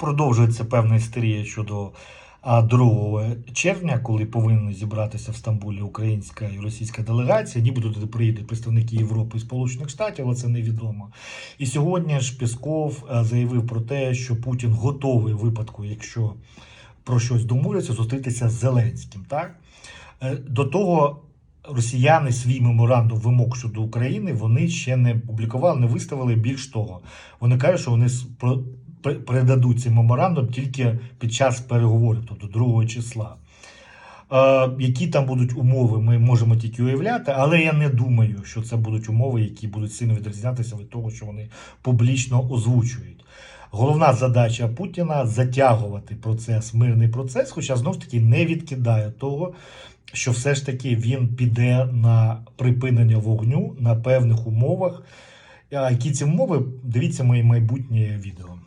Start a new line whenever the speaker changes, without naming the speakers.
продовжується певна істерія щодо а, 2 червня, коли повинні зібратися в Стамбулі українська і російська делегація. Нібито туди приїдуть представники Європи і Сполучених Штатів, але це невідомо. І сьогодні ж Пісков е, заявив про те, що Путін готовий в випадку, якщо про щось домовляться, зустрітися з Зеленським. Так? Е, До того росіяни свій меморандум вимог щодо України вони ще не публікували, не виставили. Більш того, вони кажуть, що вони передадуть цей меморандум тільки під час переговорів, тобто 2 числа. Е, які там будуть умови, ми можемо тільки уявляти, але я не думаю, що це будуть умови, які будуть сильно відрізнятися від того, що вони публічно озвучують. Головна задача Путіна затягувати процес, мирний процес, хоча знов ж таки не відкидає того, що все ж таки він піде на припинення вогню на певних умовах. А які ці умови? Дивіться моє майбутнє відео.